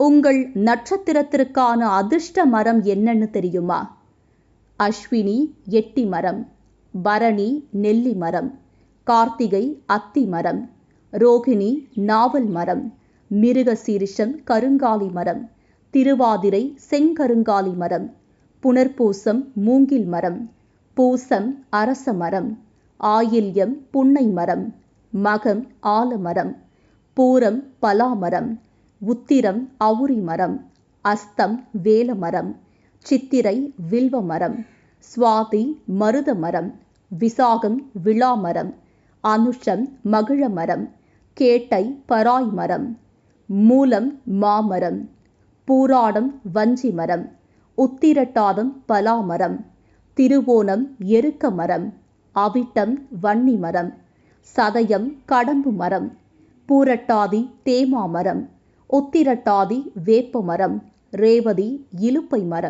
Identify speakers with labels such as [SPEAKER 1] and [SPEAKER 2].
[SPEAKER 1] உங்கள் நட்சத்திரத்திற்கான அதிர்ஷ்ட மரம் என்னன்னு தெரியுமா? அஸ்வினி எட்டி மரம் பரணி நெல்லி மரம் கார்த்திகை அத்தி மரம் ரோகிணி நாவல் மரம் மிருக சீரிஷம் கருங்காலி மரம் திருவாதிரை செங்கருங்காலி மரம் புனர்பூசம் மூங்கில் மரம் பூசம் அரச மரம் ஆயில்யம் புன்னை மரம் மகம் ஆலமரம் பூரம் பலாமரம் உத்திரம் அவுரி மரம் அஸ்தம் வேலமரம் சித்திரை வில்வ மரம் சுவாதி மருத மரம் விசாகம் விழாமரம் அனுஷம் மகிழ மரம் கேட்டை பராய் மரம் மூலம் மாமரம் பூராடம் வஞ்சி மரம் உத்திரட்டாதம் பலாமரம் திருவோணம் எருக்க மரம் அவிட்டம் வன்னி மரம் சதயம் கடம்பு மரம் பூரட்டாதி தேமா மரம். உத்திரட்டாதி வேப்ப மரம் ரேவதி இலுப்பை மரம்.